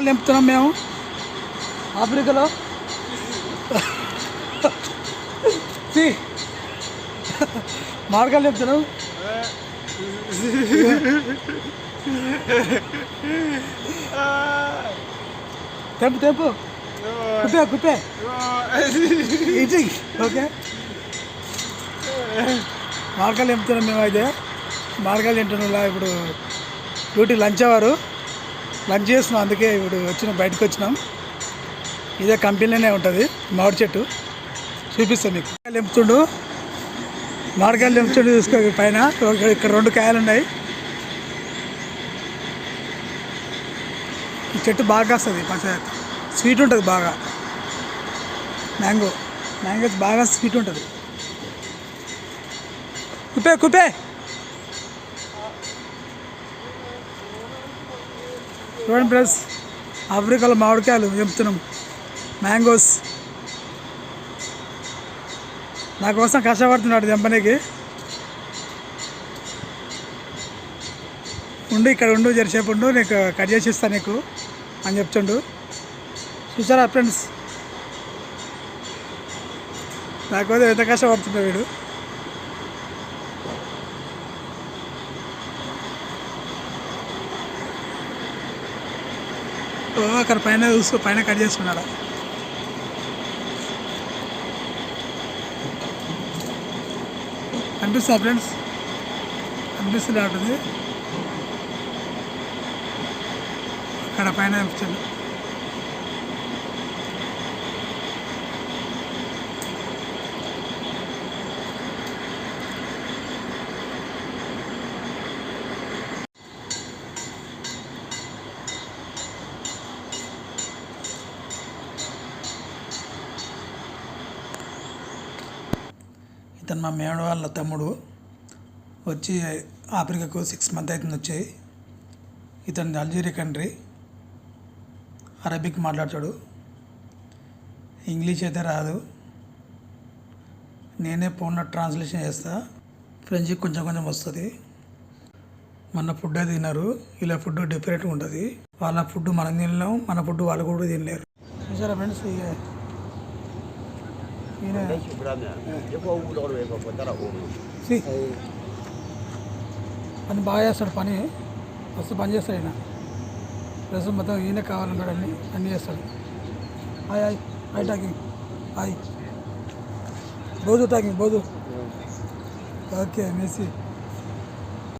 మార్గాలు నింపుతున్నాం మేము. ఆఫ్రికాలో? మార్గాలు నింపుతున్నాం తెంపు తెంపు. కుప్పే కుప్పే. ఇటీ ఓకే. మార్గాలు నింపుతున్నాం మేము అయితే. మార్గాలు తింటున్నాం ఇప్పుడు డ్యూటీ లంచ్ అవరు లంచ్ చేస్తున్నాం అందుకే ఇప్పుడు వచ్చినాం బయటకు వచ్చినాం. ఇదే కంపెనీలోనే ఉంటుంది మామిడి చెట్టు. చూపిస్తాం మీకు. కాయలు నింపుతుండు మామిడికాయలు నింపుతుండు చూసుకో పైన. ఇక్కడ రెండు కాయలు ఉన్నాయి. ఈ చెట్టు బాగా వస్తుంది పచ్చ స్వీట్ ఉంటుంది బాగా. మ్యాంగో. మ్యాంగోస్ బాగా స్వీట్ ఉంటుంది. కుప్పే కుపే చూడండి ప్లస్ ఆఫ్రికాలో మామిడికాయలు చెప్తున్నాం. మ్యాంగోస్ నా కోసం కష్టపడుతున్నాడు తెంపనీకి ఉండు ఇక్కడ ఉండు జరిసేపు ఉండు నీకు కట్ చేసి ఇస్తాను నీకు అని చెప్తుండు. చూసారా ఫ్రెండ్స్ నాకోసం ఎంత కష్టపడుతుండే వీడు. అక్కడ పైన చూస్తూ పైన కట్ చేస్తున్నాడు? కనిపిస్తా ఫ్రెండ్స్? అనిపిస్తుంది అక్కడ పైన కనిపించండి ఇతను మా మేడ వాళ్ళ తమ్ముడు. వచ్చి ఆఫ్రికాకు సిక్స్ మంత్ అవుతుంది వచ్చి. ఇతను అల్జీరియా కంట్రీ. అరబిక్ మాట్లాడతాడు. ఇంగ్లీష్ అయితే రాదు. నేనే ఫోన్లో ట్రాన్స్లేషన్ చేస్తా. ఫ్రెంచ్ కొంచెం కొంచెం వస్తుంది. మన ఫుడ్ అది తినరు. ఇలా ఫుడ్ డిఫరెంట్గా ఉంటుంది. వాళ్ళ ఫుడ్ మనం తినలేం. మన ఫుడ్ వాళ్ళు కూడా తినలేరు. చూసారా ఫ్రెండ్స్ ఈయన? పని బాగా చేస్తాడు పని. మస్తు పని చేస్తాడు ఆయన ప్లస్ మొత్తం ఈయన కావాలన్నాడు అన్ని అన్నీ చేస్తాడు. Hi hi. Hi talking. Hi. బోధు talking బోధు ఓకే మెస్సీ.